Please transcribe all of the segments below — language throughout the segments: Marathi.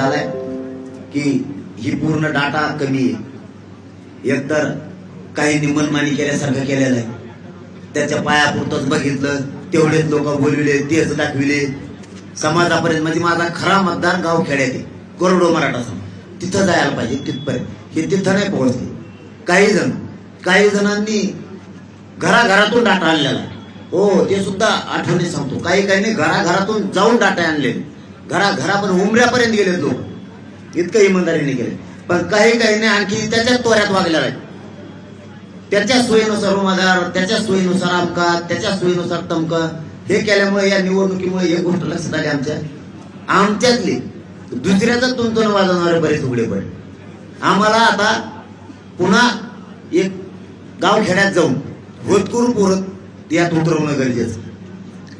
झालाय की ही पूर्ण डाटा कमी आहे. एकतर काही मनमानी केल्यासारखं केलेलं आहे. त्याच्या पायापुरतच बघितलं तेवढेच लोक बोलविले तेच दाखविले. समाजापर्यंत म्हणजे माझा खरा मतदार गाव खेड्यात आहे करोडो मराठा समाज. तिथं जायला पाहिजे तिथपर्यंत. हे तिथं नाही पोहोचले. काही जण काही जणांनी घराघरातून डाटा आणलेला हो ते सुद्धा आठवणी सांगतो. काही काही नाही घराघरातून जाऊन डाटा घरा घरापर्यंत उमऱ्यापर्यंत गेले लोक. इतकं इमानदारीने गेले पण काही काही नाही आणखी त्याच्या तोऱ्यात वागलेला आहे. त्याच्या सोयीनुसार उमेदवार त्याच्या सोयीनुसार आमका त्याच्या सोयीनुसार तमक हे केल्यामुळे या निवडणुकीमुळे एक गोष्ट लक्षात आली आमच्या. आमच्यातली दुसऱ्याचा तुंतून वाजवणारे बरेच उघडे पडले. आम्हाला आता पुन्हा एक गाव खेड्यात जाऊन होतकरू पुरत यात उतरवणं गरजेचं.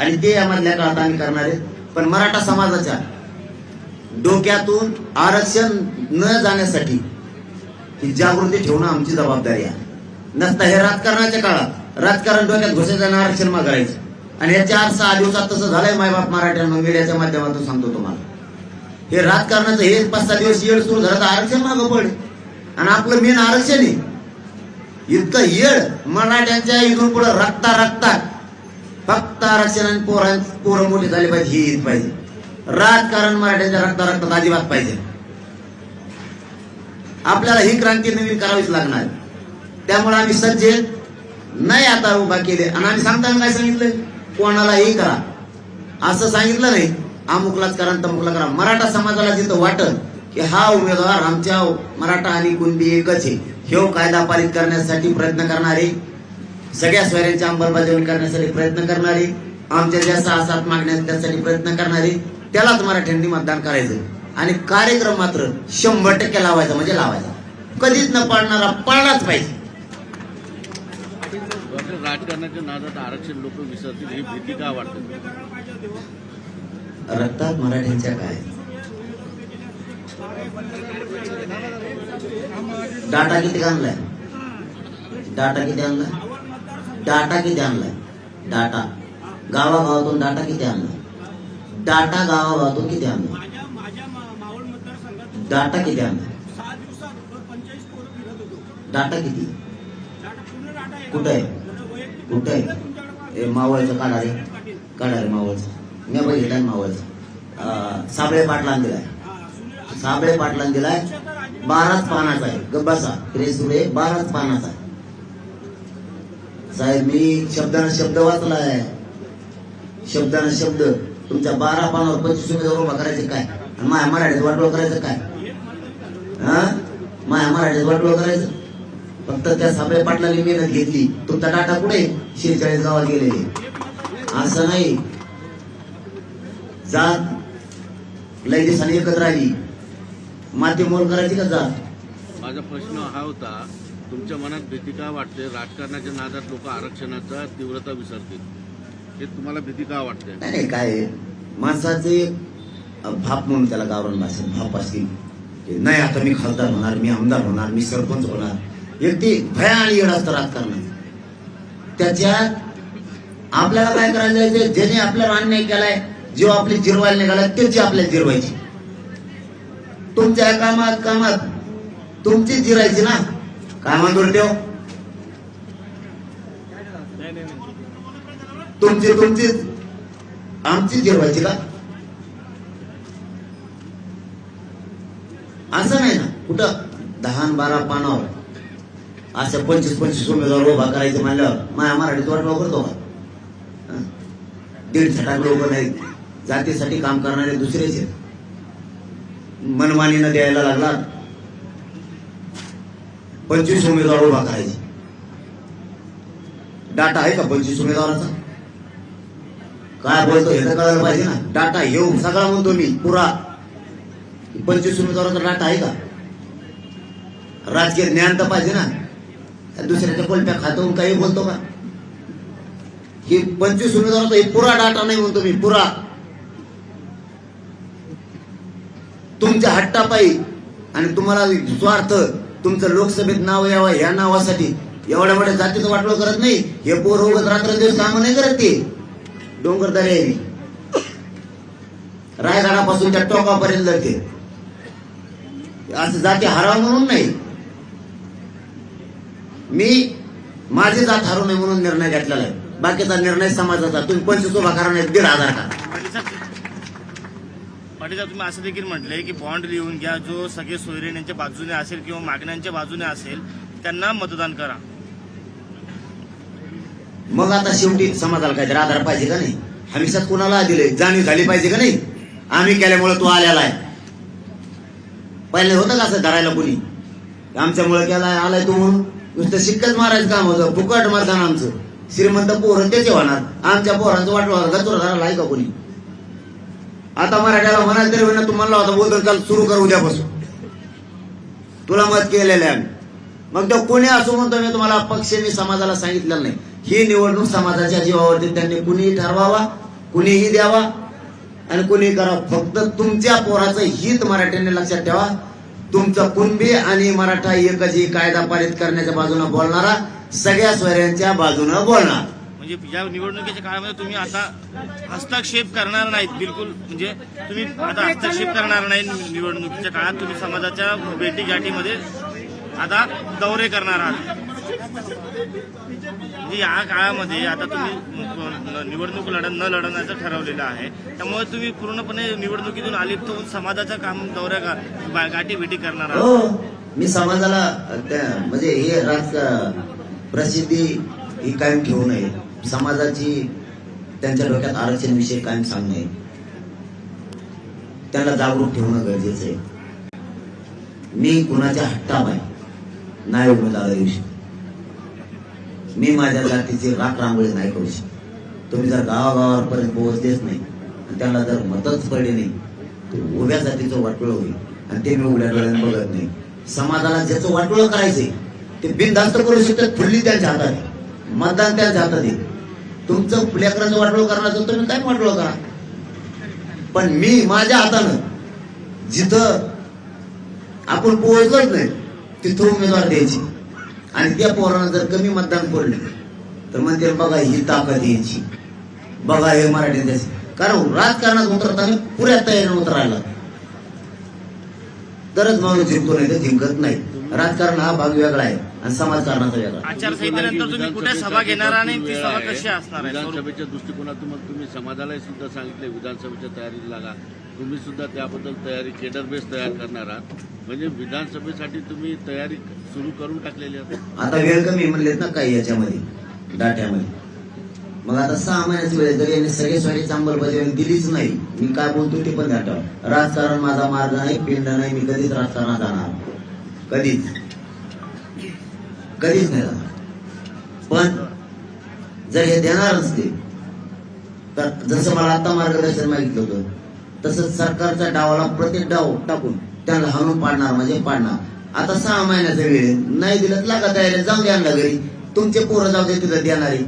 आणि ते आम्हाला काळात आम्ही करणार आहे. पण मराठा समाजाच्या डोक्यातून आरक्षण न जाण्यासाठी ही जागृती ठेवणं आमची जबाबदारी आहे. नसता हे राजकारणाच्या काळात. राजकारण डोक्यात घुसायचं आरक्षण मागायचं. आणि या चार सहा दिवसात तसं झालंय मायबाप मराठ्यांना. मीडियाच्या माध्यमातून सांगतो तुम्हाला. हे राजकारणाचं हे पाच सहा दिवस येड सुरू झालं तर आरक्षण मागं पडले आणि आपलं मेन आरक्षण आहे. इतकं येड मराठ्यांच्या इथून पुढे रक्ता रक्तात फक्त आरक्षण पोरां पोरं मोठी झाली पाहिजे ही ईद पाहिजे. राजकारण मराठ्यांच्या रक्ता रक्तात अजिबात पाहिजे. आपल्याला ही क्रांती नवीन करावीच लागणार. त्यामुळे आम्ही सज्ज नाही आता उभा केले. आणि आम्ही सांगताना काय सांगितलंय? कोणालाही करा. असं सांगितलं नाही. अमुकलाच करा तमुकला करा. मराठा समाजाला जिथं वाटत की हा उमेदवार आमच्या मराठा आणि कुणबी एकच आहे. हे कायदा पारित करण्यासाठी प्रयत्न करणारे सगळ्या स्वैरांची अंमलबजावणी करण्यासाठी प्रयत्न करणारे आमच्या ज्या सहा सात मागण्या त्यासाठी प्रयत्न करणारे त्यालाच मराठ्यांनी मतदान करायचं. आणि कार्यक्रम मात्र शंभर टक्के लावायचा म्हणजे लावायचा. कधीच न पाळणारा पाळलाच पाहिजे. राजकारणाच्या नादात आरक्षण लोक विसरतील ही भीती का वाटते? रक्तात मराठ्यांच्या काय? डाटा किती आणलाय? डाटा किती आणलाय? डाटा किती आणलाय? डाटा. गावागावातून डाटा किती आणलाय? डाटा गावागावातून किती आणलाय? डाटा किती आणलाय? डाटा किती? आहे कुठं? आहे कुठं? आहे मावळचं काढा रे. काढा रे मावळचं. मी बघितलं ना मावळचं. साबळे पाटलान दिलाय. साबळे पाटलान दिलाय. बाराच पानाचा आहे. गब्बासा सुळे बाराच पानाचा आहे. साहेब मी शब्दानं शब्द वाचलाय. शब्दानं शब्द. तुमच्या बारा पानावर पंचवीस उमेदवार उभा करायचे काय? आणि माया मराठीत वाटोळ करायचं काय? हा? माया मराठीत वाटोळ करायचं? फक्त त्या साबळे पाटलांनी मेहनत घेतली. तुमचा टाटा कुठे? शेहेचाळीस गावात गेले. असं नाही. जात. लय दिवसांनी एकत्र आली. माती मोल करायची का जात? माझा प्रश्न हा होता तुमच्या मनात भीती का वाटते? राजकारणाच्या नादात लोक आरक्षणाचा तीव्रता विसरतील. हे तुम्हाला भीती का वाटते? नाही काय आहे, माणसाचे भाप म्हणून त्याला गावरण भाषेत भाप असतील. की नाही आता मी खासदार होणार मी आमदार होणार मी सरपंच होणार. एक ते भया आणि येड असतं राजकारणात. त्याच्यात आपल्याला काय करायचं ज्याने आपल्याला अन्याय केलाय जो आपली जिरवायला निघाला तेच आपल्याला जिरवायची. तुमच्या कामात कामात तुमची जिरायची ना? काय कामात ठेव तुमची तुमचीच आमची जिरवायची का? असं नाही ना. कुठं? दहा बारा पानावर. असं पंचवीस पंचवीस उमेदवार उभा करायचं म्हणल्यावर माया मराठीत वाटवा करतो का दीड छटाक लोक नाही. जातीसाठी काम करणारे दुसरेच आहेत. मनमानीनं द्यायला लागला. पंचवीस उमेदवार उभा करायचे. डाटा आहे का पंचवीस उमेदवाराचा? काय बोलतो हे तर कळायला पाहिजे ना. डाटा येऊ सगळा म्हणतो मी पुरा. पंचवीस उमेदवाराचा डाटा आहे का? राजकीय ज्ञान तर पाहिजे ना. त्या दुसऱ्याच्या कोलप्या खातो काही बोलतो का? ही पंचवीस उमेदवाराचा हे पुरा डाटा नाही म्हणतो मी पुरा. तुमच्या हट्टापायी आणि तुम्हाला स्वार्थ तुमचं लोकसभेत नाव यावं या नावासाठी एवढ्या मोठ्या जातीचं वाटलं करत नाही. हे पोर उगत रात्र दिवस काम नाही करत ते. डोंगर दरे रायगडापासून त्या टोकापर्यंत जाते. असं जाती हराव म्हणून नाही. मी माझी जात हरू नये म्हणून निर्णय घेतलेला आहे. बाकीचा निर्णय समाजाचा. तुम्ही पंचवीस उभा करा नाही दीड हजार का पाटील तुम्ही असं देखील म्हटले की बॉन्ड लिहून घ्या जो सगळे सोयरेण्यांच्या बाजूने असेल किंवा मागण्यांच्या बाजूने असेल त्यांना मतदान करा. मग आता शेवटी समाजाला काहीतरी आधार पाहिजे का नाही? हमेशाच कुणाला दिले जाणीव झाली पाहिजे का नाही? आम्ही केल्यामुळे तो आलेला आहे. पहिले होतं का असं धरायला कोणी? आमच्यामुळे केलाय आलाय तो म्हणून. नुसतं शिक्कच मारायचं काम होतं फुकट मतदान आमचं. श्रीमंत पोरं त्याचे होणार. आमच्या पोरांचं वाटलं गचुर धरायला आहे का कोणी? आता मराठ्याला म्हणाल तरी म्हणा तुम्हाला म्हणला होता बोलतो चाल सुरू कर उद्यापासून. तुला मत केलेलं आहे आम्ही. मग तो कोणी असो म्हणतो मी तुम्हाला पक्ष मी समाजाला सांगितलेलं नाही. ही निवडणूक समाजाच्या जीवावरती त्यांनी कुणीही ठरवावा कुणीही द्यावा आणि कुणी करावं फक्त तुमच्या पोराचं हित मराठ्यांनी लक्षात ठेवा. तुमचं कुणबी आणि मराठा एकच ही कायदा पारित करण्याच्या बाजूने बोलणारा सगळ्या स्वैर्यांच्या बाजूने बोलणार. म्हणजे या निवडणुकीच्या काळामध्ये तुम्ही आता हस्तक्षेप करणार नाहीत बिलकुल. म्हणजे तुम्ही आता हस्तक्षेप करणार नाही निवडणुकीच्या काळात. तुम्ही समाजाच्या भेटी गाठीमध्ये आता दौरे करणार आहात. म्हणजे या काळामध्ये आता तुम्ही निवडणूक लढ न लढण्याचं ठरवलेलं आहे. त्यामुळे तुम्ही पूर्णपणे निवडणुकीतून आलिप्त होऊन समाजाचं काम दौऱ्या का बा- गाठी भेटी करणार आहात. हो, मी समाजाला म्हणजे हे राज प्रसिद्धी ही कायम ठेवू नये. समाजाची त्यांच्या डोक्यात आरक्षण विषयी कायम सांगणे. त्यांना जागरूक ठेवणं गरजेचं आहे. मी कुणाच्या हट्टाब आहे नाही उमेदवार दिवशी. मी माझ्या जातीची राख रांगोळी नाही करू शकत. तुम्ही जर गावागावापर्यंत पोहोचतेच नाही आणि त्यांना जर मतच पडले नाही तर उभ्या जातीचं वाटोळं होईल आणि ते मी उघड्या डोळ्यात बघत नाही. समाजाला ज्याचं वाटोळ करायचंय ते बिनधास्त करू शकतात फुडली त्यांच्या हातात. मतदान त्यांच्या हातात येईल तुमचं लेकराचं वाटोळ तर तुम्ही काय वाटोळ करा? पण मी माझ्या हातानं जिथं आपण पोहोचलोच नाही तिथं उमेदवार द्यायची. आणि त्या पोरानं जर कमी मतदान पडले तर म्हणते बघा ही ताकद यायची. बघा हे मराठी द्यायची कारण राजकारणात उतरताना पुऱ्या तयारीने उतरायला. तरच माणूस जिंकतो नाही तर जिंकत नाही. राजकारण हा भाग वेगळा आहे. आणि समाजकारणाचा वेगळा. आचारसंहितेनंतर तुम्ही कुठे सभा घेणार आणि ती सभा कशी असणार आहे? विधानसभेच्या दृष्टिकोनातून मग तुम्ही समाजालाही सुद्धा सांगितले विधानसभेच्या तयारीला लागा. तुम्ही सुद्धा त्याबद्दल तयारी केडर बेस तयार करणार आहात. म्हणजे विधानसभेसाठी तुम्ही तयारी सुरू करून टाकलेली आहे आता वेळ कमी म्हणलेत ना काही याच्यामध्ये डाट्यामध्ये. मग आता सहा महिन्याची वेळ. जर यांनी सगळे सगळे अंमलबजावणी दिलीच नाही. मी काय बोलतो ते पण ध्यान राजकारण माझा मार्ग नाही पिंड नाही मी कधीच राजकारणात जाणार कधीच. कधीच नाही पण जर हे देणार नसते तर जसं मला आता मार्गदर्शन मागितलं होतं तसंच सरकारच्या डावाला प्रत्येक डाव टाकून त्याला हाणून पाडणार म्हणजे पाडणार. आता सहा महिन्याचा वेळ आहे. नाही दिलं लागा तयारी जाऊ द्या ना घरी. तुमचे पोरं जाऊ दे तिथं देणारे.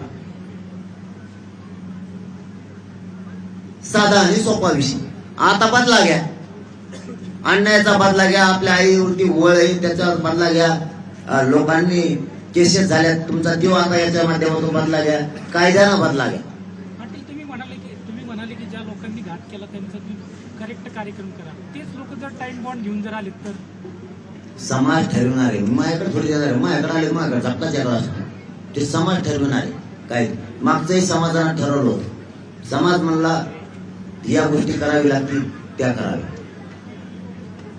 साधा आणि सोपा विषय. आता बदला घ्या. अन्यायाचा बदला घ्या. आपल्या आईवरती वळ आहे त्याचा बदला घ्या. लोकांनी केसेस झाल्या तुमचा जीव आता याच्या माध्यमातून बदला घ्या. कायद्यानं बदला घ्या? तुम्ही म्हणाले की तुम्ही म्हणाले की ज्या लोकांनी घात केला त्यांचा करेक्ट कार्यक्रम करा. तेच लोक जर टाइम बॉन्ड घेऊन जर आलेत तर? समाज ठरवणार. आहे माझ्याकडे थोडी माझ्याकडे आले माझ्याकडे असतो. ते समाज ठरवणार. आहे काय? मागचंही समाजानं ठरवलं होतं. समाज म्हणला या गोष्टी करावी लागतील त्या कराव्या.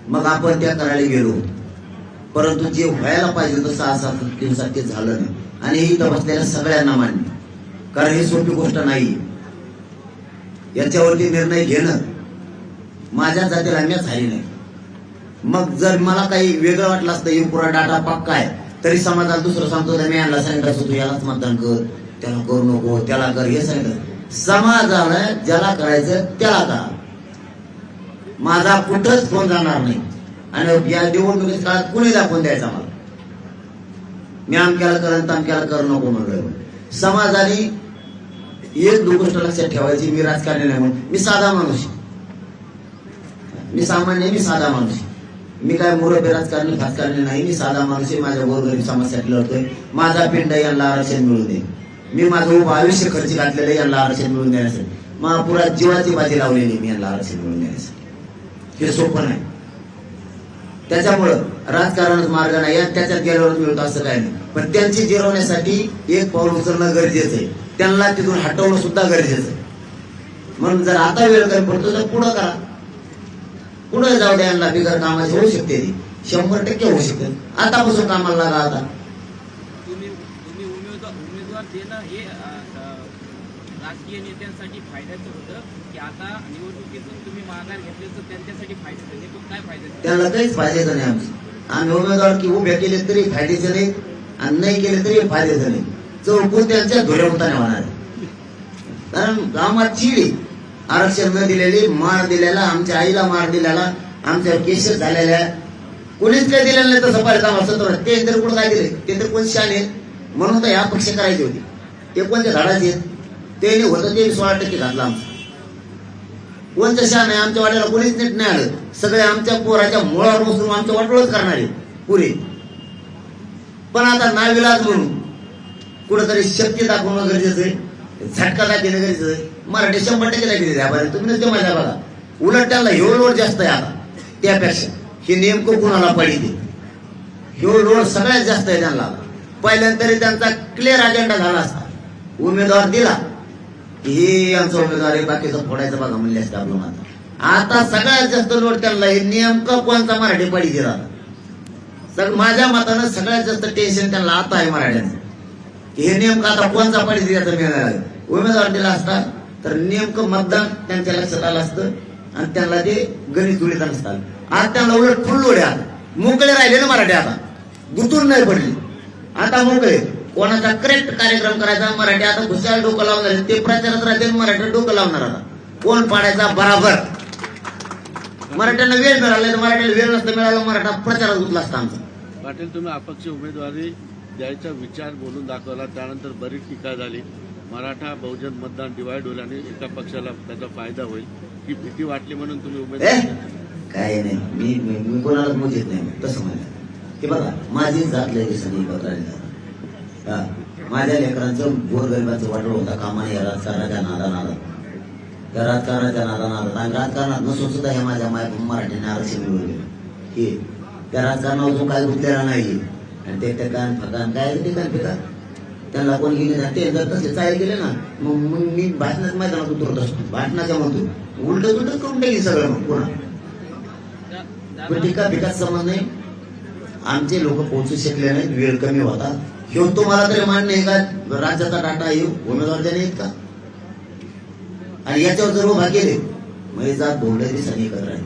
मग आपण त्या करायला गेलो. परंतु जे व्हायला पाहिजे होतं सहा सात दिवसात ते झालं नाही. आणि हे इथं बसलेल्या सगळ्यांना मान्य कारण ही सोपी गोष्ट नाही. याच्यावरती निर्णय घेणं माझ्या जातीला मीच झाली नाही. मग जर मला काही वेगळं वाटलं असतं हे पुरा डाटा पक्का आहे तरी समाजाला दुसरं सांगतो मी यांना सांगितलं असतो तू यालाच मतदान कर. त्याला करू नको त्याला कर हे सांगितलं. समाजाला ज्याला करायचं त्याला करा. माझा कुठंच फोन जाणार नाही. आणि या निवडणुकीच्या काळात कुणी दाखवून द्यायचा मला? मी आमक्याला करण तामक्याला कर नको म्हणलं समाजाने एक दोन गोष्ट लक्षात ठेवायची मी राजकारणी नाही म्हणून. मी साधा माणूस आहे. मी सामान्य मी साधा माणूस आहे. मी काय मुरबे राजकारणी राजकारणी नाही. मी साधा माणूस आहे माझ्या गोरगरीब समाजासाठी लढतोय. माझा पिंड यांना आरक्षण मिळू दे. मी माझं उभं आयुष्य खर्च घातलेलं आहे यांना आरक्षण मिळून देण्यासाठी. महापुरात जीवाची बाजी लावलेली मी यांना आरक्षण मिळून देण्यासाठी. हे सोपं नाही. त्याच्यामुळं राजकारणच मार्ग नाही आणि त्याच्यात गेल्यावर मिळतो असं काय नाही. पण त्यांची जिरवण्यासाठी एक पाऊल उचलणं गरजेचं आहे. त्यांना तिथून हटवणं सुद्धा गरजेचं आहे. म्हणून जर आता वेळ कमी पडतो तर पुढं करा. पुढे जाऊ द्या यांना बिगर कामाची होऊ शकते ती. शंभर टक्के होऊ शकते. आतापासून कामाला लागा आता. राजकीय नेत्यांसाठी फायद्याचं होतं. की आता निवडणुकीतून तुम्ही माघार घेतले तर त्यांच्यासाठी फायद्याचं नेमकं काय फायद्याचं त्यांना काहीच फायद्याचं नाही आमचं. आम्ही उमेदवार की उभे केले तरी फायद्याचे नाही आणि नाही केले तरी फायद्याचं नाही चौकून त्यांच्या धुऱ्यामुताने होणार कारण गावात चीड आरक्षण न दिलेली मार दिलेला आमच्या आईला मार दिलेला आमच्या केसेस झालेल्या. कोणीच काय दिलेलं नाही तसं पाहिजे असं तर. ते तर कुठं काय दिले ते तर कोण शान आहेत म्हणून तर ह्या पक्ष करायचे होते. ते कोणत्या झाडाचे आहेत? ते होतं ते सोळा टक्के घातलं आमचं. कोणतं शान आहे आमच्या वाड्याला कोणीच नीट नाही आलं सगळे आमच्या पोराच्या मुळावर बसून आमच्या वाटोळच करणारे पुरे. पण आता नाविलाज म्हणून कुठंतरी शक्ती दाखवणं गरजेचं आहे. झटका दाखवणं गरजेचं आहे. मराठी शंभर टक्के दाखवले द्या तुम्ही नसते माझ्या बघा. उलट त्याला ह्यो लोड जास्त आहे आता. त्यापेक्षा. हे नेमकं कुणाला पाहिजे? ह्यो लोड सगळ्यात जास्त आहे त्यांना. पहिल्यांदा तरी त्यांचा क्लिअर अजेंडा झाला असता. उमेदवार दिला. हे आमचा उमेदवार आहे बाकीचं फोडायचं बघा म्हणले असते आपलं मात्र आता सगळ्यात जास्त लोड त्यांना हे नेमकं कोणता मराठी पाडी दिला तर माझ्या मतानं सगळ्यात जास्त टेन्शन त्यांना आता आहे मराठ्यांचं. की हे नेमकं आता कोणचा पाहिजे याचा मिळणार उमेदवार दिला असता तर नेमकं मतदान त्यांच्या लक्षात आलं असतं आणि त्यांना ते गणित जुळीत नसतात. आज त्यांना उलट फुल लोड मोकळे राहिले ना मराठी आता. गुतून नाही पडले. आता मोकळे. कोणाचा करेक्ट कार्यक्रम करायचा मराठी आता खुशाल डोकं लावणार. ते प्रचारात राहते मराठी डोकं लावणार आता. कोण पाडायचा? बराबर. मराठ्यांना वेळ मिळाला तर मराठ्याला वेळ नसतं मिळाला मराठा प्रचारात गुतला असता आमचा. पाटील तुम्ही अपक्ष उमेदवारी द्यायचा विचार बोलून दाखवला. त्यानंतर बरीच टीका झाली. मराठा बहुजन मतदान डिवाइड होईल आणि एका पक्षाला त्याचा फायदा होईल ही भीती वाटली म्हणून तुम्ही उमेदवार काय नाही. मी कोणालाच मोजित नाही. तसं म्हणलं. हे बघा माझी जात दिवसांनी पत्राने हा माझ्या लेकरांचं गोरगरिबाचं वाटलं होता कामाने या राजकारणाच्या नादा नादात या राजकारणाच्या नादा नादात आणि राजकारणात नसून सुद्धा हे माझ्या माय मराठीने आरक्षण मिळवले हे त्या राजकारणावर जो काय गुंतलेला नाही. आणि ते टकान फकान काय ते फिकान पिका त्यांना कोण गेले ना ते जर तसे चाल गेले ना मग मग मी भाषणात मैदानात उतरत असतो. भाषणाच्या मधून. उलट उलट करून टाकली सगळं मग पुन्हा पण टीका पिकाच समज नाही? आमचे लोक पोहोचू शकले नाहीत. वेळ कमी होता. घेऊन तुम्हाला तरी मान्य आहे का राज्याचा डाटा येऊ उमेदवार त्याने आहेत का? आणि याच्यावर जर उभा केले म्हणजे जात धोंडे दिवसांनी करत राहील.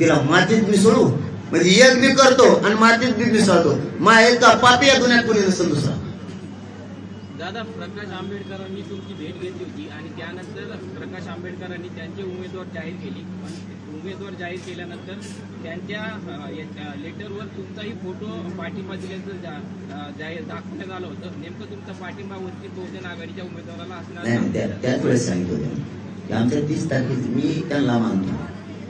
तिला मातीत मिसळू म्हणजे एक मी करतो आणि मातीत बी मिसळतो. मा एक का पापी या दुनियात कोणी नसेल दुसरा? दादा प्रकाश आंबेडकरांनी तुमची भेट घेतली होती आणि त्यानंतर प्रकाश आंबेडकरांनी त्यांचे उमेदवार जाहीर केली. पण उमेदवार जाहीर केल्यानंतर त्यांच्या लेटरवर तुमचाही फोटो पाठिंबा दिल्याचं जाहीर दाखवण्यात आलं होतं. नेमकं तुमचा पाठिंबा वंचित बहुजन आघाडीच्या उमेदवाराला असणार त्याच वेळेस सांगितलं आमच्या तीस तारखेच मी त्यांना मानतो.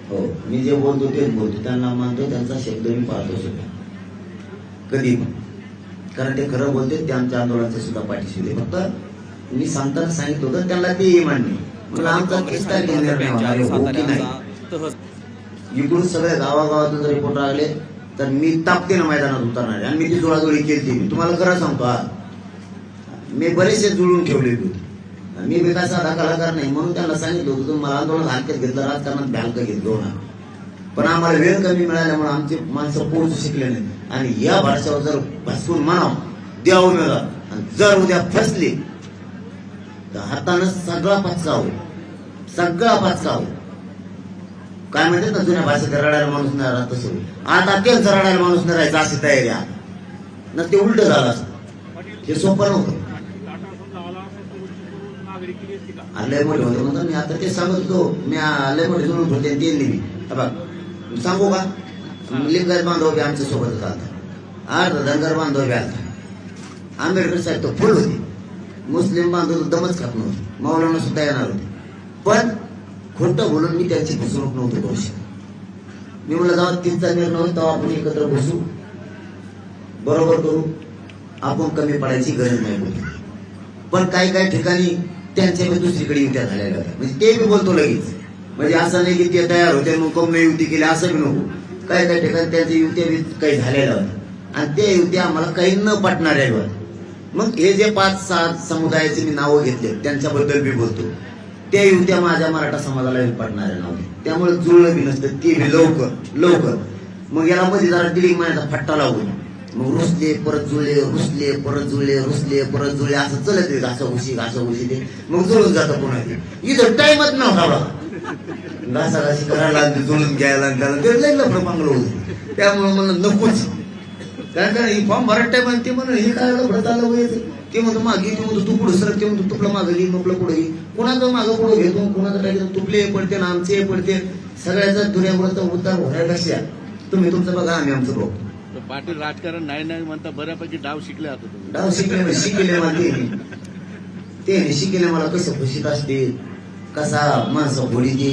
हो मी जे बोलतो तेच बोलतो. त्यांना मानतो त्यांचा शब्द मी पाळतो सुद्धा. कधी पण. कारण ते खरं बोलते ते आमच्या आंदोलनाचे सुद्धा पाठीशी होते. फक्त मी सांगताना सांगितलं होतं त्यांना तेही मान्य मला आमचा तीस तारखेचा निर्णय होणार आहे, हो की नाही? इकडून सगळ्या गावागावातून जर रिपोर्ट आले तर मी तापतेनं मैदानात उतरणार आणि मी ती जुळाजुळी केली मी तुम्हाला खरं सांगतो आज मी बरेचसे जुळून ठेवले होते. मी विकास साधा कलाकार नाही म्हणून त्यांना सांगितलं होतं तुम्ही मला आंदोलन हलक्यात घेतलं राजकारणात बँक घेतलो ना पण आम्हाला वेळ कमी मिळाल्यामुळे आमची माणसं पोहोचू शिकले नाही आणि या भाषेवर जर भासून म्हणाव द्या उमेदवार आणि जर उद्या फसली तर हातानं सगळा पचका होईल सगळा पचका होईल काय म्हणतात ना जुन्या भाषेत रडायला माणूस नाही राहत तसं. आता तेच रडायला माणूस नाही राहायचं अशी तयारी आहे. ना ते उलट झालं असत. हे सोपं नव्हतं. लय मोठे होते म्हणतो मी आता ते सांगत होतो. मी लय मोठे जुळून होते ते लिहिली बघ सांगू का? लिंगर बांधव बी आमच्या होता आता. अर्ध धनगर बांधव बी आलता. आंबेडकर साहेब तो फुल होते. मुस्लिम बांधव दमच खात नव्हते. मौलाना सुद्धा येणार होते. पण खोटं बोलून मी त्यांची फसवणूक नव्हती करू शकत मी म्हणलं जाऊ तिथचा निर्णय होईल तेव्हा आपण एकत्र बसू. बरोबर करू. आपण कमी पडायची गरज नाही बोलू पण काही काही ठिकाणी त्यांच्या मी दुसरीकडे युत्या झालेल्या होत्या. म्हणजे ते मी बोलतो लगेच. म्हणजे असं नाही की ते तयार होते मग कमी युती केली असं बी नको. काही काही ठिकाणी त्यांच्या युत्या काही झालेल्या होत्या. आणि त्या युत्या आम्हाला काही न पटणाऱ्या होत्या. मग हे जे पाच सात समुदायाचे मी नावं घेतले त्यांच्याबद्दल मी बोलतो. त्या युत्या माझ्या मराठा समाजाला बी पटणाऱ्या नव्हत्या त्यामुळे जुळलं बी नसतं. ते बी लवकर लवकर. मग याला मध्ये जरा दिली महिन्याचा फट्टा लागून. मग रुसले परत जुळले रुसले परत जुळले रुसले परत जुळले. असं चलत येत असं उशी असं ते. मग जुळून जातं पुन्हा ते. इथं टाइमच नव्हता बघा घासाघासी करायला लागली जुळून घ्यायला लागला. ते लई लफडं पांगलं होतं. त्यामुळे मला नकोच. काय काय ही फॉर्म भरत टाइम ते म्हणून हे काय लफडं चाललं व्हायचं ते म्हणतो मागे ते म्हणतो तू पुढे सर ते म्हणतो तुपलं मागं घे तुपलं पुढे घे. कोणाचं मागं पुढे घेतो कोणाचं काय घेतो तुपले पडते ना आमचे पडते. सगळ्याचा दुनियाभराचा उद्धार होण्यापेक्षा तुम्ही तुमचं बघा आम्ही आमचं बघू. पाटील राजकारण नाही नाही म्हणता बऱ्यापैकी डाव शिकले आता डाव शिकले शिकले मला ते. ते शिकले मला कसं खुशीत असते कसा माणसं फोडी दे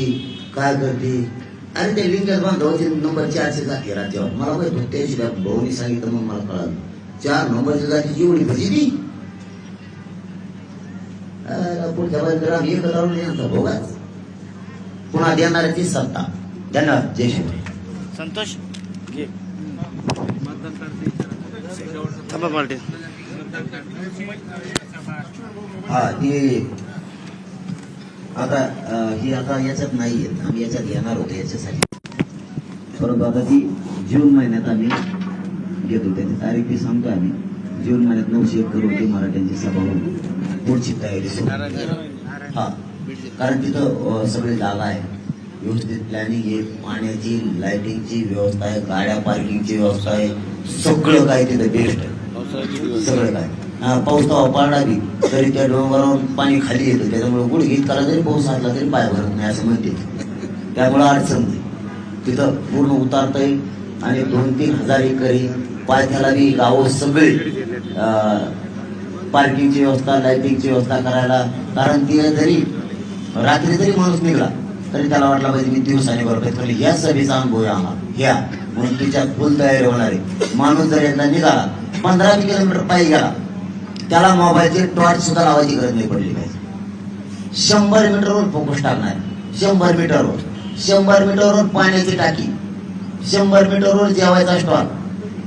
काय करते. अरे ते लिंगात बांधवाचे नंबर चारशे जाती राज्यावर मला माहीत त्या भाऊनी सांगितलं मग मला कळालं. चार नंबरच्या जातीची एवढी भजी दी पुढच्या बाजूला आम्ही एकत्र राहून यांचा भोगाच पुन्हा देणाऱ्याची सत्ता. धन्यवाद जय शिवराय संतोष घे. थांबा पार्टी. हा हे आता ही आता याच्यात नाही येत. आम्ही याच्यात येणार होतो याच्यासाठी. परंतु आता ती जून महिन्यात आम्ही घेतो. त्याची तारीख ती सांगतो आम्ही. जून महिन्यात नऊशे एक करोड ती मराठ्यांची सभा होऊन पुढची तयारी सुरू हा. कारण तिथं सगळी जागा आहे व्यवस्थित प्लॅनिंग आहे पाण्याची लाइटिंगची व्यवस्था आहे गाड्या पार्किंगची व्यवस्था आहे. सगळं काय तिथं बेस्ट सगळं काय. हा, पाऊस तवा पडला बी. तरी त्या डोंगरावर पाणी खाली येतं. त्याच्यामुळे गुडघीत करा जरी पाऊस आला तरी पाय भरत नाही असं म्हणते त्यामुळे अडचण नाही. तिथं पूर्ण उतारता येईल. आणि दोन तीन हजार एकरी पायथ्याला बी गावं सगळे पार्किंगची व्यवस्था लायटिंगची व्यवस्था करायला. कारण ती जरी रात्री जरी माणूस निघला तरी त्याला वाटलं पाहिजे मी दिवसाने बरोबर पण ह्या सभेचा अनुभव आहे आम्हाला. ह्या गोष्टीच्या फुल तयारी होणारे माणूस जर एकदा निघाला पंधरा किलोमीटर पायी गेला त्याला मोबाईलची टॉर्च सुद्धा लावायची गरज नाही पडली पाहिजे. शंभर मीटरवर फोकस टाकणार शंभर मीटरवर. शंभर मीटरवर पाण्याची टाकी. शंभर मीटरवर जेवायचा स्टॉल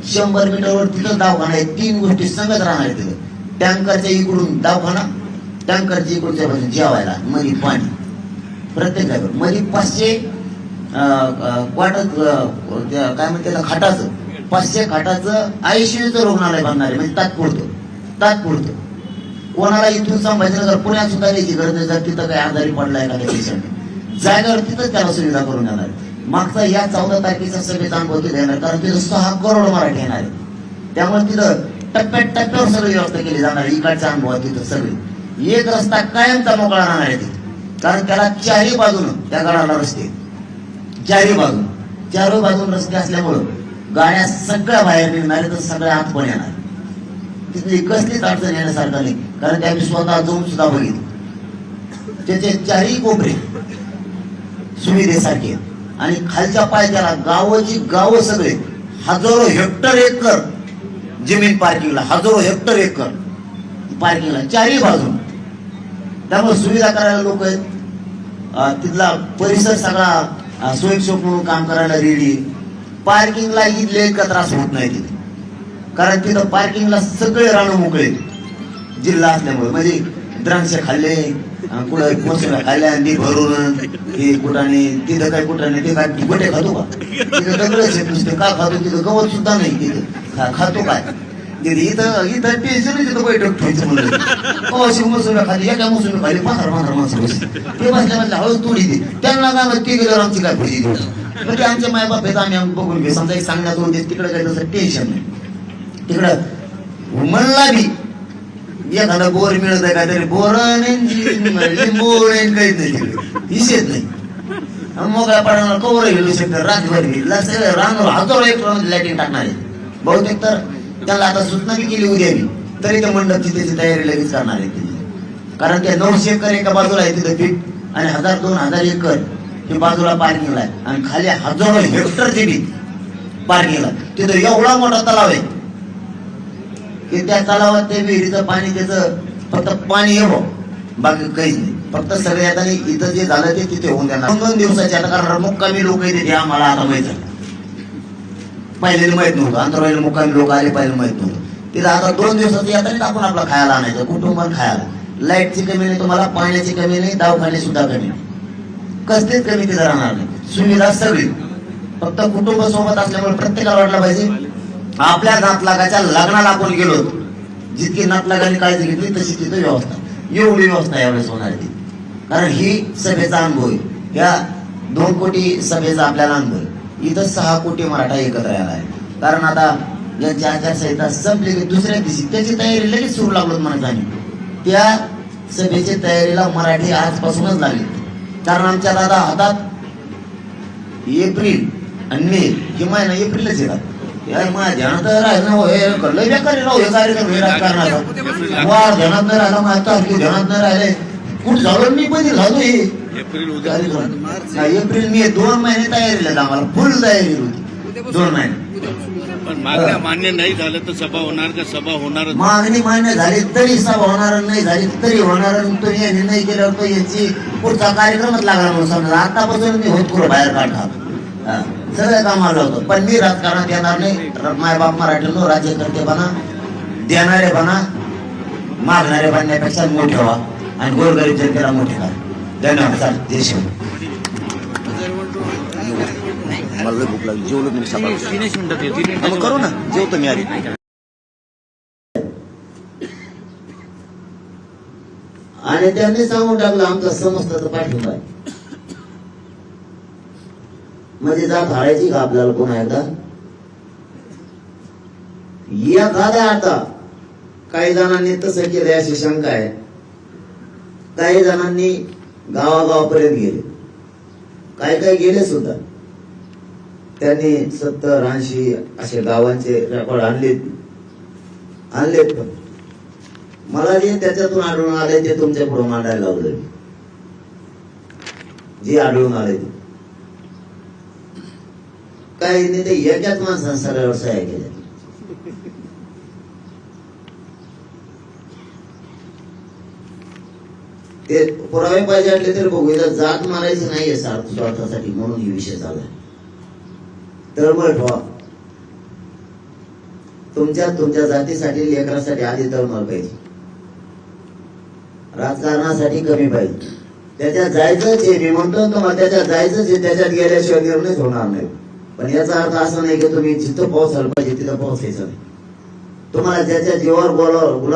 शंभर मीटरवर तिथं दवाखाना आहे. तीन गोष्टी संगत राहणार आहे तिथं. टँकरच्या इकडून दवाखाना टँकरच्या इकडच्या पासून जेवायला. मधी पाणी. प्रत्येक जागेवर मध्ये पाचशे क्वार्टर काय म्हणते खाटाचं. पाचशे खाटाचं आयसीयूचं रुग्णालय बांधणार आहे. म्हणजे तात्पुरतं. तात्पुरतं. कोणाला इथून संभाजीनगर पुण्यात सुद्धा यायची गरज नाही जर तिथं काही आजारी पडलाय का पेशंट जागेवर तिथंच त्याला सुविधा करून देणार आहे. मागचा या चौदा तारखेचा सभेचा अनुभव तिथे येणार कारण तिथं सहा करोड मराठी येणार आहे त्यामुळे तिथं टप्प्यात टप्प्यावर सगळी व्यवस्था केली जाणार इकडचा अनुभव आहे तिथं सगळी एक रस्ता कायमचा मोकळा राहणार आहे तिथे कारण त्याला चारही बाजूनं त्या गडाला रस्ते चारही बाजून चारही बाजून रस्ते असल्यामुळं गाड्या सगळ्या बाहेर निघणार तर सगळ्या आत पण येणार तिथली कसलीच अडचण येण्यासारखं नाही कारण त्या मी स्वतः जाऊन सुद्धा बघितलं त्याचे चारही कोपरे सुविधेसारखे आणि खालच्या पायथ्याला गावची गावं सगळे हजारो हेक्टर एकर जमीन पार्किंगला हजारो हेक्टर एकर पार्किंगला चारही बाजून. त्यामुळे सुविधा करायला लोक आहेत. तिथला परिसर सगळा अं, स्वयंसेवक म्हणून काम करायला रेडी पार्किंगला इथले इतका त्रास होत नाही तिथे. कारण तिथं पार्किंगला सगळे रानं मोकळे जिल्हा असल्यामुळे. म्हणजे द्राक्ष खाल्ले कुठं मोसंब्या खाल्ल्या आणि भरून हे कुठाने तिथं काय कुठाने ते काय गोटे खातो का? तिथं दगडच आहेत नुसते का खातो? तिथं गवत सुद्धा नाही तिथं. खातो काय? तिथे इथं इथं टेन्शन तिथं बैठक ठेवायचं म्हणलं. खाली एका मोसंब्या खाली पंधरा पंधरा माणसं ते बसल्या बसल्या हळूच तोडी दे त्यांना काय माहिती, गेल्यावर आमची काय फुजी म्हणजे आमचे मायबाप आम्ही आम्ही बघून घेऊ. समजा एक सांगण्यात होते तिकडे काय तसं टेन्शन नाही. तिकडं म्हणला बी. एखादा बोर मिळत आहे काहीतरी. बोर नाही बोर नाही काहीच नाही तिकडे नाही. मोकळ्या पाडणार कवर गेलो शकतं रातभर घेतला सगळं रांगोळ हजारो एक लाईटिंग टाकणार आहे. बहुतेक तर त्याला आता सूचना बी केली उद्यानी तरी ते मंडपची त्याची तयारी लगेच करणार आहे तिथे. कारण ते नऊशे एकर एका बाजूला आहे तिथं पीठ आणि हजार दोन हजार एकर हे बाजूला पार्किंग आहे. आणि खाली हजारो हेक्टर ते पीठ पार्किंग तिथं एवढा मोठा तलाव आहे. की त्या तलावात ते विहिरीचं पाणी त्याचं फक्त पाणी येवं बाकी काहीच नाही. फक्त सगळे आता इथं जे झालं ते तिथे होऊन देणार दोन दोन दिवसाचे आता कारण मुक्कामी लोक येते ते आम्हाला आता माहीत झालं. पहिल्याला माहीत नव्हतं. अंतरावली मुक्कामी लोक आले पहिले माहीत नव्हतं. तिथं आता दोन दिवसाचं येताना आपण आपलं खायला आणायचं. कुटुंब खायला. लाईटची कमी नाही तुम्हाला पाण्याची कमी नाही दवाखान्याची सुद्धा कमी नाही. कसलीच कमी तिथं राहणार नाही. सुविधा सगळी. फक्त कुटुंब सोबत असल्यामुळे प्रत्येकाला वाटलं पाहिजे आपल्या नातलागाच्या लग्नाला आपण गेलो जितकी नातलागाने काळजी घेतली तशी तिथं व्यवस्था. एवढी व्यवस्था यावेळेस होणार ती कारण ही सभेचा अनुभव आहे. या दोन कोटी सभेचा आपल्याला अनुभव आहे. इथं सहा कोटी मराठा एकत्र आला आहे कारण आता यांची आचारसंहिता संपली की दुसऱ्या दिवशी त्याची तयारी लगेच सुरू लागलो म्हणत आम्ही त्या सभेची तयारीला मराठी आजपासूनच लागली. कारण आमच्या दादा हातात एप्रिल आणि मे हे महिना एप्रिलच येतात. ध्यानात राहिलं हो, हे लय बेकारी राहू हे कार्यक्रम हे राजकारणाचा. वा ध्यानात नाही राहिला माझ्या तारखे ध्यानात नाही राहिले. कुठं झालं मी कधी झालो हे? एप्रिल उद्या. नाही, एप्रिल मे दोन महिने तयारीला आहेत आम्हाला. फुल तयारी होती. दोन महिने. पण मागण्या मान्य नाही झालं तर सभा होणार का? सभा होणारच मागणी मान्य झाली तरी सभा होणार नाही झाली तरी होणार आणि तुम्ही हे निर्णय केल्यावर तो यांची पुढचा कार्यक्रमच लागला म्हणून समजा. आतापासून मी होत पुरं बाहेर काढणार. सगळं कामाला होतं. पण मी राजकारणात येणार नाही. मायबाप मराठीनो राज्यकर्ते बना देणारे बना मागणारे बनण्यापेक्षा मोठे व्हा आणि गोरगरीब जनतेला मोठे करा. धन्यवाद. जय मला भूक लागली. जेवलो मी सकाळी. करू ना. जेवतो मी आधी. आणि त्यांनी सांगून टाकलं आमचा समजताचा पाठिंबा आहे. म्हणजे जात हारायची का आपल्याला पुन्हा एकदा. एखादा आता काही जणांनी तसं केलं अशी शंका आहे. काही जणांनी गावागावापर्यंत गेले. काय काय गेले सुद्धा. त्यांनी सत्तर ऐंशी असे गावांचे रेकॉर्ड आणलेत आणलेत पण. मला जे त्याच्यातून आढळून आले ते तुमच्यापुढे मांडायला लावलं मी. जे आढळून आले ते. काही नाही ते एकाच माणसानं सगळ्या सह्या केल्या. ते पुरावे पाहिजे असले तरी बघू. इथं जात मारायची नाहीये सार्थ स्वार्थासाठी म्हणून ही विषय झाला तळमळ ठेवा. तुमच्या तुमच्या जातीसाठी लेकरासाठी आधी तळमळ पाहिजे. राजकारणासाठी कमी पाहिजे. त्याच्यात जायचंच आहे. मी म्हणतो तुम्हाला त्याच्यात जायचंच आहे. त्याच्यात गेल्याशिवाय निर्णयच होणार नाही. पण याचा अर्थ असा नाही की तुम्ही जिथं पाऊस आला पाहिजे तिथं पाऊस यायचा नाही. तुम्हाला ज्याच्या जीवावर बोलावर